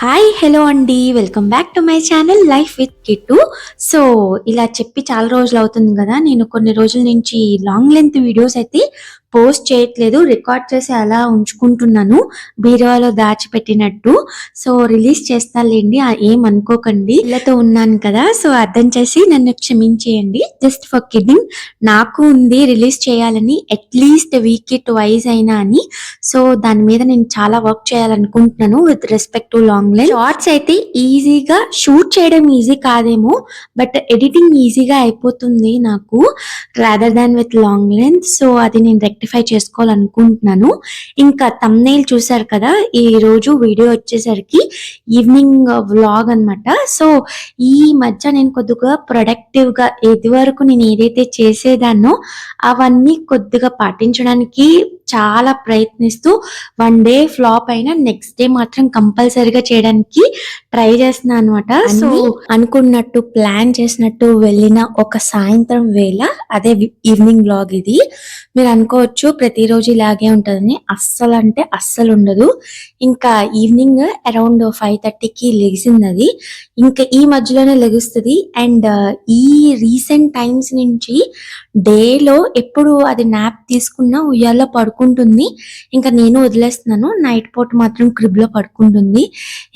Hi hello అండి. Welcome back to my channel life with Kittu so ఇలా చెప్పి చాలా రోజులు అవుతుంది కదా. నేను కొన్ని రోజుల నుంచి లాంగ్ లెంత్ వీడియోస్ అయితే పోస్ట్ చేయట్లేదు రికార్డ్ చేసి అలా ఉంచుకుంటున్నాను బీరువాలో దాచిపెట్టినట్టు. సో రిలీజ్ చేస్తాలేండి ఆ ఏం అనుకోకండి. ఇళ్ళతో ఉన్నాను కదా సో అర్థం చేసి నన్ను క్షమించేయండి. జస్ట్ ఫర్ కిడ్డింగ్ నాకు ఉంది రిలీజ్ చేయాలని అట్లీస్ట్ వీక్కి ట్వైస్ అయినా అని. సో దాని మీద నేను చాలా వర్క్ చేయాలనుకుంటున్నాను with respect to long length shorts అయితే ఈజీగా షూట్ చేయడం ఈజీ కాదేమో బట్ ఎడిటింగ్ ఈజీగా అయిపోతుంది నాకు rather than with long length so అది నేను రెక్టిఫై చేసుకోవాలనుకుంటున్నాను. ఇంకా తమ్నైల్ చూసారు కదా ఈ రోజు వీడియో వచ్చేసరికి ఈవినింగ్ వ్లాగ్ అన్నమాట. సో ఈ మధ్య నేను కొద్దిగా ప్రొడక్టివ్గా ఇది వరకు నేను ఏదైతే చేసేదాన్నో అవన్నీ కొద్దిగా పాటించడానికి చాలా ప్రయత్నిస్తూ వన్ డే ఫ్లాప్ అయినా నెక్స్ట్ డే మాత్రం కంపల్సరీగా చేయడానికి ట్రై చేస్తున్నాను అనమాట సో అనుకున్నట్టు ప్లాన్ చేసినట్టు వెళ్ళిన ఒక సాయంత్రం వేళ అదే ఈవినింగ్ బ్లాగ్ ఇది. మీరు అనుకోవచ్చు ప్రతిరోజు ఇలాగే ఉంటుందని. అస్సలు అంటే అస్సలు ఉండదు. ఇంకా ఈవినింగ్ అరౌండ్ ఫైవ్ థర్టీకి లెగిసింది అది ఇంకా ఈ మధ్యలోనే లెగుస్తుంది. అండ్ uh, ఈ రీసెంట్ టైమ్స్ నుంచి డేలో ఎప్పుడు అది నాప్ తీసుకున్నా ఉయ్యాల్లో పడుకుంటుంది. ఇంకా నేను వదిలేస్తున్నాను. నైట్ పూట మాత్రం క్రిబ్లో పడుకుంటుంది.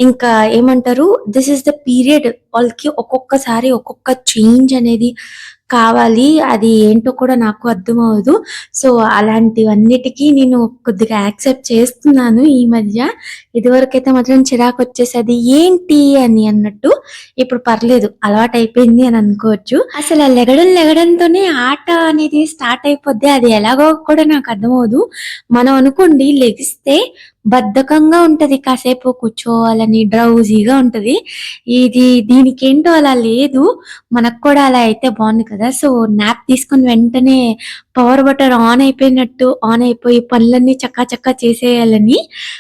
ఇంకా ఏమంటారు? దిస్ ఇస్ ద పీరియడ్ వాళ్ళకి ఒక్కొక్కసారి ఒక్కొక్క చేంజ్ అనేది కావాలి అది ఏంటో కూడా నాకు అర్థం అవ్వదు సో అలాంటివన్నిటికీ నేను కొద్దిగా యాక్సెప్ట్ చేస్తున్నాను ఈ మధ్య. ఇదివరకైతే మాత్రం చిరాకు వచ్చేసది ఏంటి అని అన్నట్టు. ఇప్పుడు పర్లేదు అలవాటు అయిపోయింది అని అనుకోవచ్చు. అసలు ఆ లెగడం లెగడంతోనే ఆట అనేది స్టార్ట్ అయిపోద్ది అది ఎలాగో కూడా నాకు అర్థమవదు మనం అనుకోండి లెగిస్తే బద్ధకంగా ఉంటది. కాసేపు కూర్చోవాలని డ్రౌజీగా ఉంటది. ఇది దీనికి ఏంటో అలా లేదు. మనకు కూడా అలా అయితే బాగుంది కదా. సో నాప్ తీసుకుని వెంటనే పవర్ బటర్ ఆన్ అయిపోయినట్టు ఆన్ అయిపోయి పనులన్నీ చక్కా చక్కా చేసేయాలని.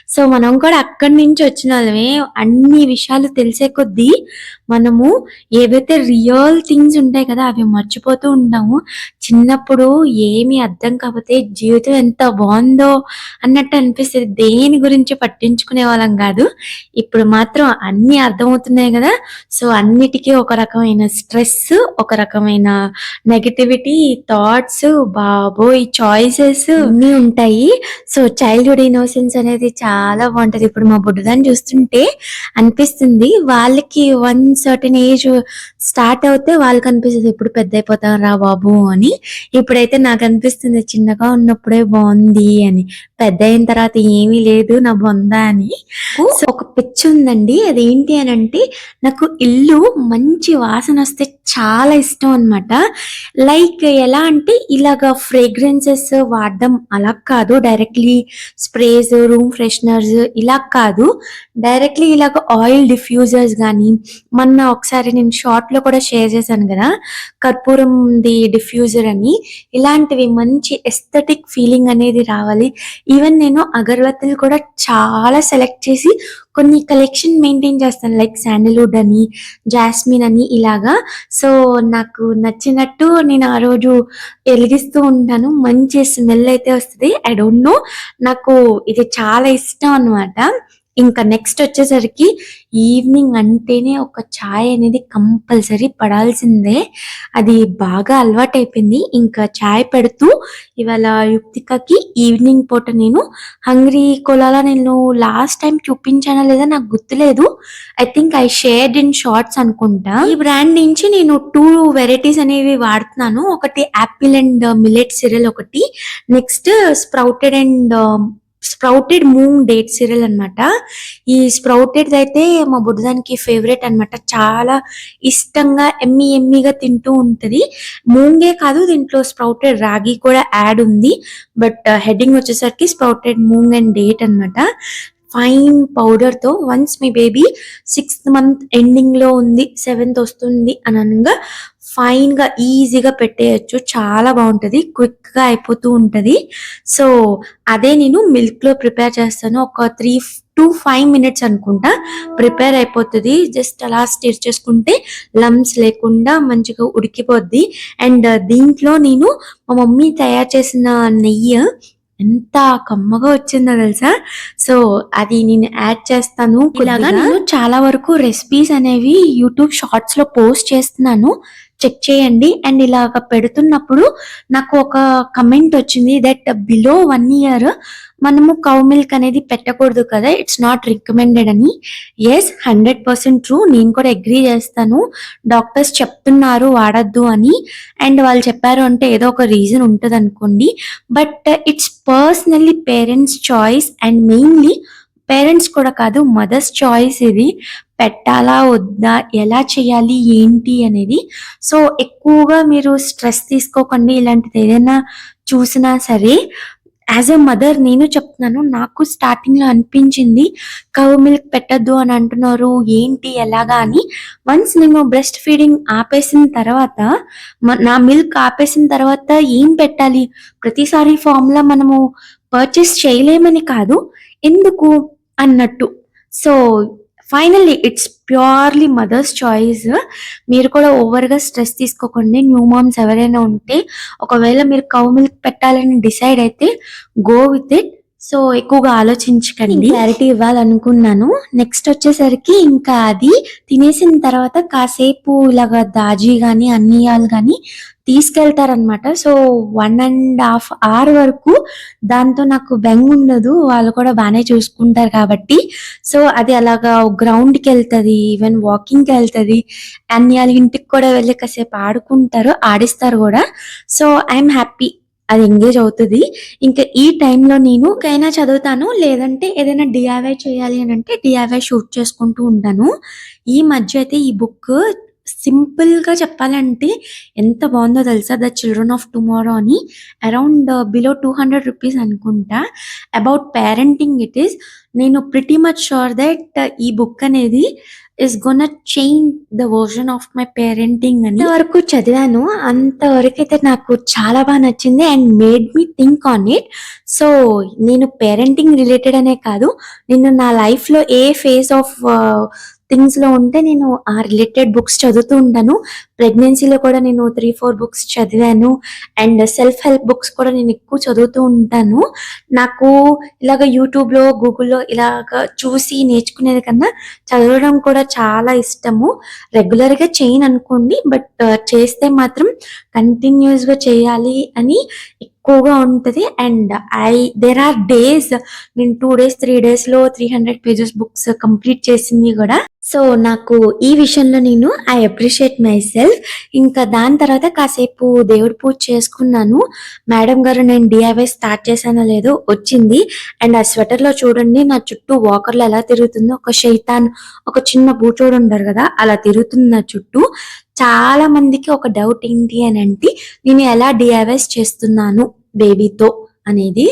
సో మనం కూడా అక్కడి నుంచి వచ్చిన వాళ్ళమే. అన్ని విషయాలు తెలిసే కొద్దీ మనము ఏవైతే రియల్ థింగ్స్ ఉంటాయి కదా అవి మర్చిపోతూ ఉంటాము. చిన్నప్పుడు ఏమి అర్థం కాకపోతే జీవితం ఎంత బాగుందో అన్నట్టు అనిపిస్తుంది. దేని గురించి పట్టించుకునే వాళ్ళం కాదు. ఇప్పుడు మాత్రం అన్ని అర్థమవుతున్నాయి కదా. సో అన్నిటికీ ఒక రకమైన స్ట్రెస్ ఒక రకమైన నెగటివిటీ థాట్స్ బాబోయ్ చాయిసెస్ అన్ని ఉంటాయి. సో చైల్డ్హుడ్ ఇన్నోసెన్స్ అనేది చాలా బాగుంటది. ఇప్పుడు మా బుడ్డదాన్ని చూస్తుంటే అనిపిస్తుంది. వాళ్ళకి వన్ సర్టెన్ ఏజ్ స్టార్ట్ అవుతే వాళ్ళకి అనిపిస్తుంది ఇప్పుడు పెద్ద అయిపోతాం రా బాబు అని. ఇప్పుడైతే నాకు అనిపిస్తుంది చిన్నగా ఉన్నప్పుడే బాగుంది అని. పెద్ద అయిన తర్వాత ఏమీ లేదు. నా బొంద అని. సో ఒక పిచ్చి ఉందండి. అదేంటి అని అంటే నాకు ఇల్లు మంచి వాసన వస్తే చాలా ఇష్టం అన్నమాట. లైక్ ఎలా అంటే ఇలాగ ఫ్రేగ్రెన్సెస్ వాడడం అలా కాదు. డైరెక్ట్లీ స్ప్రేస్ రూమ్ ఫ్రెషనర్స్ ఇలా కాదు. డైరెక్ట్లీ ఇలాగ ఆయిల్ డిఫ్యూజర్స్ కానీ మొన్న ఒకసారి నేను షార్ట్లో కూడా షేర్ చేశాను కదా కర్పూరం ది డిఫ్యూజర్ అని. ఇలాంటివి మంచి ఎస్థెటిక్ ఫీలింగ్ అనేది రావాలి. ఈవెన్ నేను అగరబత్తులు కూడా చాలా సెలెక్ట్ చేసి కొన్ని కలెక్షన్ మెయింటైన్ చేస్తాను. లైక్ శాండిల్వుడ్ అని జాస్మిన్ అని ఇలాగా. సో నాకు నచ్చినట్టు నేను ఆ రోజు వెలిగిస్తూ ఉంటాను. మంచి స్మెల్ అయితే వస్తుంది. ఐ డోంట్ నో నాకు ఇది చాలా ఇష్టం అన్నమాట. ఇంకా నెక్స్ట్ వచ్చేసరికి ఈవినింగ్ అంటేనే ఒక ఛాయ్ అనేది కంపల్సరీ పడాల్సిందే. అది బాగా అలవాటైపోయింది. ఇంకా ఛాయ్ పెడుతూ ఇవాళ యుక్తికకి ఈవినింగ్ పూట నేను హంగ్రీ కొలాలా నేను లాస్ట్ టైం చూపించానా లేదా నాకు గుర్తులేదు. I think I shared in shorts అనుకుంటా. ఈ బ్రాండ్ నుంచి నేను టూ వెరైటీస్ అనేవి వాడుతున్నాను. ఒకటి యాపిల్ అండ్ మిలెట్ సిరియల్ ఒకటి. Next sprouted and sprouted moong date cereal అన్నమాట. ఈ స్ప్రౌటెడ్ అయితే మా బుడ్డదానికి ఫేవరెట్ అన్నమాట. చాలా ఇష్టంగా ఎమ్మి ఎమ్మిగా తింటూ ఉంటది. మూంగే కాదు దీంట్లో స్ప్రౌటెడ్ రాగి కూడా యాడ్ ఉంది. బట్ uh, హెడ్డింగ్ వచ్చేసరికి స్ప్రౌటెడ్ మూంగ్ అండ్ డేట్ అన్నమాట. ఫైన్ పౌడర్తో వన్స్ మీ బేబీ సిక్స్త్ మంత్ ఎండింగ్లో ఉంది సెవెంత్ వస్తుంది అని అనగా ఫైన్గా ఈజీగా పెట్టేయచ్చు. చాలా బాగుంటుంది క్విక్గా అయిపోతూ ఉంటుంది. సో అదే నేను మిల్క్లో ప్రిపేర్ చేస్తాను. ఒక త్రీ టూ ఫైవ్ మినిట్స్ అనుకుంటా. ప్రిపేర్ అయిపోతుంది. జస్ట్ అలా స్టిర్ చేసుకుంటే లమ్స్ లేకుండా మంచిగా ఉడికిపోద్ది. అండ్ uh, దీంట్లో నేను మా మమ్మీ తయారు చేసిన నెయ్యి ఎంత కమ్మగా వచ్చిందో తెలుసా? సో అది నేను యాడ్ చేస్తాను ఇలాగా నేను చాలా వరకు రెసిపీస్ అనేవి యూట్యూబ్ షార్ట్స్లో పోస్ట్ చేస్తున్నాను. చెక్ చేయండి. అండ్ ఇలాగ పెడుతున్నప్పుడు నాకు ఒక కమెంట్ వచ్చింది దట్ బిలో వన్ ఇయర్ మనము కౌ మిల్క్ అనేది పెట్టకూడదు కదా ఇట్స్ నాట్ రికమెండెడ్ అని. ఎస్ హండ్రెడ్ పర్సెంట్ ట్రూ నేను కూడా అగ్రీ చేస్తాను. డాక్టర్స్ చెప్తున్నారు వాడద్దు అని. అండ్ వాళ్ళు చెప్పారు అంటే ఏదో ఒక రీజన్ ఉంటుంది అనుకోండి. But it's personally parents choice and mainly parents కూడా కాదు మదర్స్ చాయిస్ ఇది. పెట్టాలా వద్దా ఎలా చేయాలి ఏంటి అనేది. సో ఎక్కువగా మీరు స్ట్రెస్ తీసుకోకండి. ఇలాంటిది ఏదైనా చూసినా సరే. యాజ్ ఎ మదర్ నేను చెప్తున్నాను నాకు స్టార్టింగ్లో అనిపించింది కవ్ మిల్క్ పెట్టద్దు అని అంటున్నారు ఏంటి ఎలాగా అని. వన్స్ నేను బ్రెస్ట్ ఫీడింగ్ ఆపేసిన తర్వాత నా మిల్క్ ఆపేసిన తర్వాత ఏం పెట్టాలి? ప్రతిసారి ఫార్ములా మనము పర్చేస్ చేయలేమని కాదు ఎందుకు? అన్నట్టు. So finally it's purely mother's choice మీరు కూడా ఓవర్గా స్ట్రెస్ తీసుకోకండి. న్యూ మామ్స్ ఎవరైనా ఉంటే ఒకవేళ మీరు కౌ మిల్క్ పెట్టాలని డిసైడ్ అయితే గో విత్ ఇట్ సో ఎక్కువగా ఆలోచించకండి. క్లారిటీ ఇవ్వాలనుకున్నాను. నెక్స్ట్ వచ్చేసరికి ఇంకా అది తినేసిన తర్వాత కాసేపు ఇలాగ దాజీ కానీ అన్నియాలు కానీ తీసుకెళ్తారనమాట so one and half hour వరకు దాంతో నాకు బెంగ్ ఉండదు. వాళ్ళు కూడా బాగానే చూసుకుంటారు కాబట్టి. సో అది అలాగా గ్రౌండ్కి ఈవెన్ వాకింగ్కి వెళ్తది. అండ్ వాళ్ళ ఇంటికి కూడా వెళ్ళి కాసేపు ఆడుకుంటారు ఆడిస్తారు కూడా. సో ఐఎమ్ హ్యాపీ అది ఎంగేజ్ అవుతుంది. ఇంకా ఈ టైంలో నేను కైనా చదువుతాను లేదంటే ఏదైనా డిఆర్వై చేయాలి అని అంటే డిఆర్వై షూట్ చేసుకుంటూ ఉంటాను. ఈ మధ్య అయితే ఈ బుక్ సింపుల్గా చెప్పాలంటే ఎంత బాగుందో తెలుసా? ద చిల్డ్రన్ ఆఫ్ టుమారో అని around below two hundred rupees అనుకుంటా. అబౌట్ పేరెంటింగ్ ఇట్ ఈస్ నేను ప్రిటీ మచ్ షూర్ దట్ ఈ బుక్ అనేది is gonna change the version of my parenting అని వరకు చదివాను. అంతవరకు అయితే నాకు చాలా బాగా నచ్చింది and made me think on it so నేను పేరెంటింగ్ రిలేటెడ్ అనే కాదు. నేను నా లైఫ్లో ఏ ఫేజ్ ఆఫ్ థింగ్స్లో ఉంటే నేను ఆ రిలేటెడ్ బుక్స్ చదువుతూ ఉంటాను ప్రెగ్నెన్సీలో కూడా నేను త్రీ ఫోర్ బుక్స్ చదివాను. అండ్ సెల్ఫ్ హెల్ప్ బుక్స్ కూడా నేను ఎక్కువ చదువుతూ ఉంటాను. నాకు ఇలాగ యూట్యూబ్లో గూగుల్లో ఇలాగ చూసి నేర్చుకునేది కన్నా చదవడం కూడా చాలా ఇష్టము. రెగ్యులర్గా చేయను అనుకోండి బట్ uh, చేస్తే మాత్రం కంటిన్యూస్గా చేయాలి అని ఎక్కువగా ఉంటుంది. And I there are days నేను టూ డేస్ త్రీ డేస్లో three hundred pages books complete చేసింది కూడా. సో నాకు ఈ విషయంలో నేను ఐ అప్రిషియేట్ మై సెల్ఫ్ ఇంకా దాని తర్వాత కాసేపు దేవుడి పూజ చేసుకున్నాను. మేడం గారు నేను డిఐవై స్టార్ట్ చేశానో లేదో వచ్చింది. అండ్ ఆ స్వెటర్లో చూడండి నా చుట్టూ వాకర్లు ఎలా తిరుగుతుందో. ఒక శైతాన్ ఒక చిన్న బూచోడు ఉంటారు కదా అలా తిరుగుతుంది నా చుట్టూ. చాలా మందికి ఒక డౌట్ ఏంటి అని అంటే నేను ఎలా డిఐవైస్ చేస్తున్నాను బేబీతో అనేది.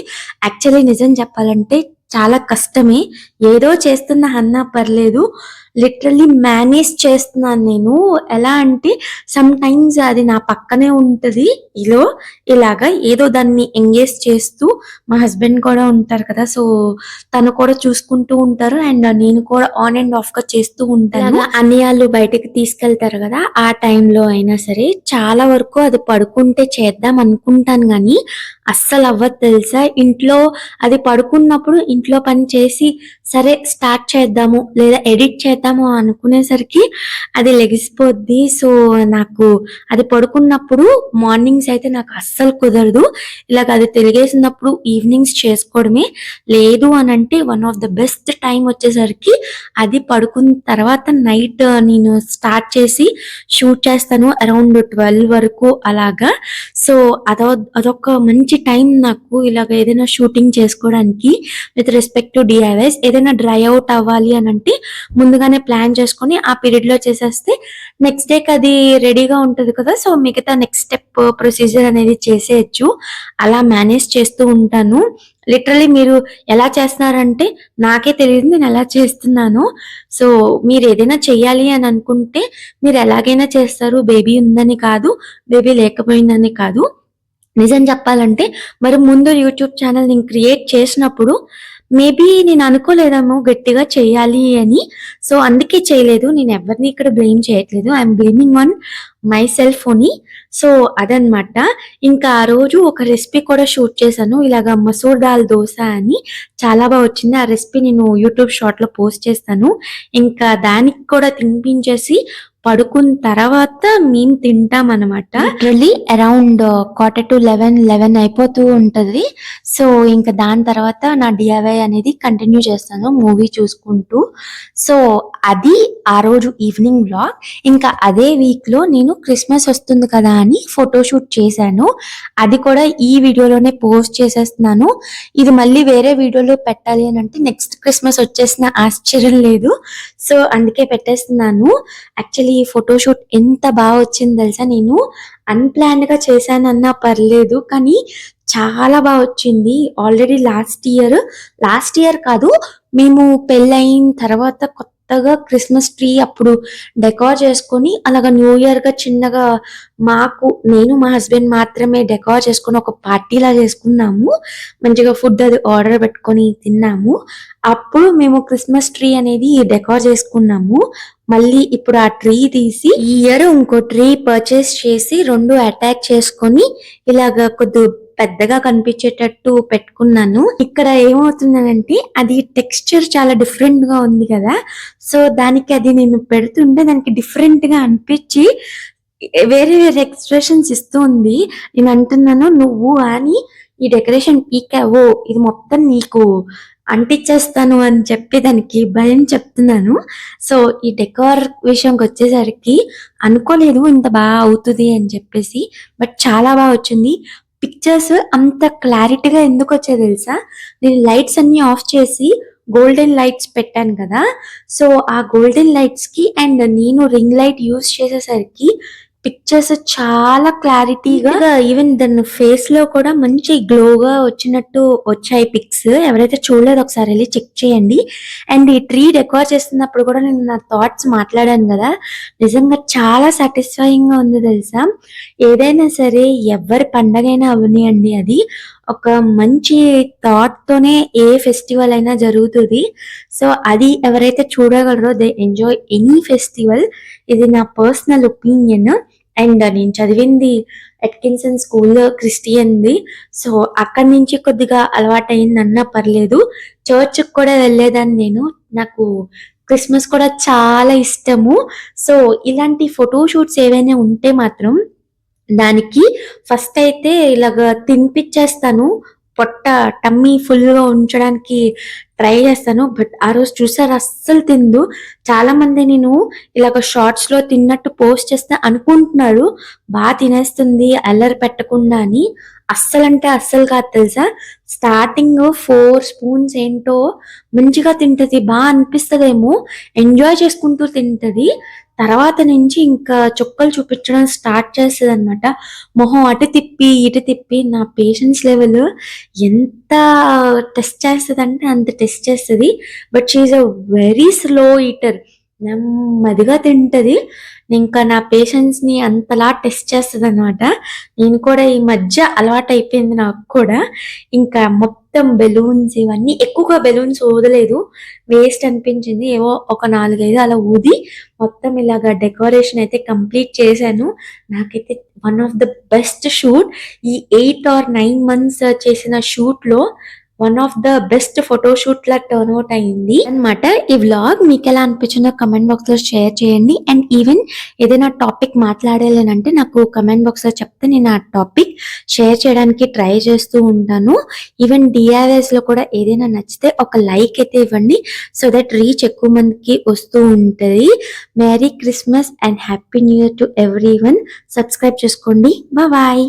యాక్చువల్లీ నిజం చెప్పాలంటే చాలా కష్టమే. ఏదో చేస్తున్న అన్నా పర్లేదు. లిటరల్లీ మేనేజ్ చేస్తున్నాను నేను. ఎలా అంటే సమ్ టైమ్స్ అది నా పక్కనే ఉంటది. ఇలో ఇలాగా ఏదో దాన్ని ఎంగేజ్ చేస్తూ మా హస్బెండ్ కూడా ఉంటారు కదా సో తను కూడా చూసుకుంటూ ఉంటారు. అండ్ నేను కూడా ఆన్ అండ్ ఆఫ్గా చేస్తూ ఉంటాను. అన్నయ్యాలు బయటకు తీసుకెళ్తారు కదా ఆ టైంలో అయినా సరే చాలా వరకు అది పడుకుంటే చేద్దాం అనుకుంటాను కానీ అస్సలు అవ్వదు తెలుసా? ఇంట్లో అది పడుకున్నప్పుడు ఇంట్లో పని చేసి సరే స్టార్ట్ చేద్దాము లేదా ఎడిట్ చేద్దాం చేద్దాము అనుకునేసరికి అది లెగిసిపోద్ది. సో నాకు అది పడుకున్నప్పుడు మార్నింగ్స్ అయితే నాకు అస్సలు కుదరదు. ఇలాగ అది తిరిగేసినప్పుడు ఈవినింగ్స్ చేసుకోవడమే. లేదు అని అంటే one of the best time వచ్చేసరికి అది పడుకున్న తర్వాత నైట్ నేను స్టార్ట్ చేసి షూట్ చేస్తాను అరౌండ్ ట్వెల్వ్ వరకు అలాగా. సో అదో అదొక మంచి టైం నాకు ఇలాగ ఏదైనా షూటింగ్ చేసుకోవడానికి విత్ రెస్పెక్ట్ టు డిఐవైస్. ఏదైనా డ్రై అవుట్ అవ్వాలి అని అంటే ముందుగా ముందుగానే ప్లాన్ చేసుకొని ఆ పీరియడ్లో చేసేస్తే నెక్స్ట్ డేకి అది రెడీగా ఉంటుంది కదా సో మిగతా నెక్స్ట్ స్టెప్ ప్రొసీజర్ అనేది చేసేయచ్చు. అలా మేనేజ్ చేస్తూ ఉంటాను. లిటరలీ మీరు ఎలా చేస్తున్నారంటే నాకే తెలియదు నేను ఎలా చేస్తున్నాను. సో మీరు ఏదైనా చెయ్యాలి అని అనుకుంటే మీరు ఎలాగైనా చేస్తారు. బేబీ ఉందని కాదు బేబీ లేకపోయిందని కాదు. నిజం చెప్పాలంటే మరి ముందు యూట్యూబ్ ఛానల్ నేను క్రియేట్ చేసినప్పుడు మేబీ నేను అనుకోలేదేమో గట్టిగా చేయాలి అని. సో అందుకే చేయలేదు. నేను ఎవరిని ఇక్కడ బ్లేమ్ చేయట్లేదు. I'm blaming on myself అని సో అదనమాట ఇంకా ఆ రోజు ఒక రెసిపీ కూడా షూట్ చేశాను. ఇలాగ మసూర్ దాల్ దోశ అని చాలా బాగా వచ్చింది. ఆ రెసిపీ నేను యూట్యూబ్ షార్ట్లో పోస్ట్ చేస్తాను. ఇంకా దానికి కూడా తినిపించేసి పడుకున్న తర్వాత మేము తింటాం అనమాట literally around quarter to eleven eleven అయిపోతూ ఉంటుంది. సో ఇంకా దాని తర్వాత నా డిఐవై అనేది కంటిన్యూ చేస్తాను మూవీ చూసుకుంటూ. సో అది ఆ రోజు ఈవినింగ్ బ్లాగ్ ఇంకా అదే వీక్లో నేను క్రిస్మస్ వస్తుంది కదా అని ఫోటోషూట్ చేశాను. అది కూడా ఈ వీడియోలోనే పోస్ట్ చేసేస్తున్నాను. ఇది మళ్ళీ వేరే వీడియోలో పెట్టాలి అని అంటే నెక్స్ట్ క్రిస్మస్ వచ్చేసిన ఆశ్చర్యం లేదు. సో అందుకే పెట్టేస్తున్నాను. యాక్చువల్లీ ఈ ఫోటోషూట్ ఎంత బాగా వచ్చింది తెలుసా నేను? అన్ప్లాన్డ్గా చేశానన్నా పర్లేదు కానీ చాలా బాగా వచ్చింది. Already last year last year కాదు మేము పెళ్ళైన తర్వాత కొత్తగా క్రిస్మస్ ట్రీ అప్పుడు డెకార్ చేసుకొని అలాగా న్యూ ఇయర్గా చిన్నగా మాకు నేను మా హస్బెండ్ మాత్రమే డెకార్ చేసుకొని ఒక పార్టీలా చేసుకున్నాము. మంచిగా ఫుడ్ అది ఆర్డర్ పెట్టుకొని తిన్నాము. అప్పుడు మేము క్రిస్మస్ ట్రీ అనేది డెకార్ చేసుకున్నాము. మళ్ళీ ఇప్పుడు ఆ ట్రీ తీసి ఈ ఇయర్ ఇంకో ట్రీ పర్చేస్ చేసి రెండు అటాచ్ చేసుకొని ఇలాగ కొద్ది పెద్దగా కనిపించేటట్టు పెట్టుకున్నాను. ఇక్కడ ఏమవుతుందనంటే అది టెక్స్చర్ చాలా డిఫరెంట్గా ఉంది కదా. సో దానికి అది నేను పెడుతుంటే దానికి డిఫరెంట్గా అనిపించి వేరే వేరే ఎక్స్ప్రెషన్స్ ఇస్తూ ఉంది. నేను అంటున్నాను నువ్వు అని ఈ డెకరేషన్ పీకావో ఇది మొత్తం నీకు అంటించేస్తాను అని చెప్పి దానికి భయం చెప్తున్నాను. సో ఈ డెకోర్ విషయంకి వచ్చేసరికి అనుకోలేదు ఇంత బాగా అవుతుంది అని చెప్పేసి బట్ చాలా బాగా వచ్చింది. పిక్చర్స్ అంత క్లారిటీగా ఎందుకు వచ్చాయి తెలుసా? నేను లైట్స్ అన్ని ఆఫ్ చేసి గోల్డెన్ లైట్స్ పెట్టాను కదా. సో ఆ గోల్డెన్ లైట్స్కి అండ్ నేను రింగ్ లైట్ యూస్ చేసేసరికి పిక్చర్స్ చాలా క్లారిటీగా ఈవెన్ దాని ఫేస్లో కూడా మంచి గ్లోగా వచ్చినట్టు వచ్చాయి పిక్స్ ఎవరైతే చూడలేదు ఒకసారి వెళ్ళి చెక్ చేయండి. అండ్ ఈ ట్రీ డెకోర్ చేస్తున్నప్పుడు కూడా నేను నా థాట్స్ మాట్లాడాను కదా. నిజంగా చాలా సాటిస్ఫైయింగ్గా ఉంది తెలుసా? ఏదైనా సరే ఎవరి పండగైనా అవనియండి అది. ఒక మంచి థాట్ తోనే ఏ ఫెస్టివల్ అయినా జరుగుతుంది. సో అది ఎవరైతే చూడగలరో దే ఎంజాయ్ ఎనీ ఫెస్టివల్ ఇది నా పర్సనల్ ఒపీనియన్ అండ్ నేను చదివింది ఎట్కిన్సన్ స్కూల్ క్రిస్టియన్ది. సో అక్కడి నుంచి కొద్దిగా అలవాటైందన్నా పర్లేదు. చర్చ్కి కూడా వెళ్ళేదాన్ని నేను. నాకు క్రిస్మస్ కూడా చాలా ఇష్టము. సో ఇలాంటి ఫోటో షూట్స్ ఏవైనా ఉంటే మాత్రం దానికి ఫస్ట్ అయితే ఇలాగ తినిపించేస్తాను పొట్ట టమ్మీ ఫుల్గా ఉంచడానికి ట్రై చేస్తాను. బట్ ఆ రోజు చూసారు? అస్సలు తిందు. చాలా మంది నేను ఇలాగ షార్ట్స్లో తిన్నట్టు పోస్ట్ చేస్తే అనుకుంటున్నారు బాగా తినేస్తుంది అల్లరి పెట్టకుండా అని. అస్సలు అంటే అస్సలు కాదు తెలుసా? స్టార్టింగ్ ఫోర్ స్పూన్స్ ఏంటో మంచిగా తింటది బాగా అనిపిస్తదేమో. ఎంజాయ్ చేసుకుంటూ తింటది. తర్వాత నుంచి ఇంకా చుక్కలు చూపించడం స్టార్ట్ చేస్తుంది అనమాట మొహం అటు తిప్పి ఇటు తిప్పి నా పేషెన్స్ లెవెల్ ఎంత టెస్ట్ చేస్తుంది అంటే అంత టెస్ట్ చేస్తుంది. But she a very slow eater నెమ్మదిగా తింటది. ఇంకా నా పేషెన్స్ని అంతలా టెస్ట్ చేస్తుంది అనమాట నేను కూడా ఈ మధ్య అలవాటు అయిపోయింది నాకు కూడా. ఇంకా మొత్తం బెలూన్స్ ఇవన్నీ ఎక్కువగా బెలూన్స్ ఊదలేదు. వేస్ట్ అనిపించింది. ఏవో ఒక నాలుగైదు అలా ఊది మొత్తం ఇలాగా డెకరేషన్ అయితే కంప్లీట్ చేశాను. నాకైతే one of the best shoot ఈ ఎయిట్ ఆర్ నైన్ మంత్స్ చేసిన షూట్లో one of the best photo shoot law turn out అయింది అన్నమాట ఈ వ్లాగ్ మీకు ఎలా అనిపించిందో కమెంట్ బాక్స్లో షేర్ చేయండి. అండ్ ఈవెన్ ఏదైనా టాపిక్ మాట్లాడాలి అంటే నాకు కమెంట్ బాక్స్లో చెప్తే నేను ఆ టాపిక్ షేర్ చేయడానికి ట్రై చేస్తూ ఉంటాను. ఈవెన్ డిఆర్ఎస్లో కూడా ఏదైనా నచ్చితే ఒక లైక్ అయితే ఇవ్వండి. సో దట్ రీచ్ ఎక్కువ మందికి వస్తూ ఉంటుంది. Merry Christmas and happy new year to everyone subscribe చేసుకోండి. బాయ్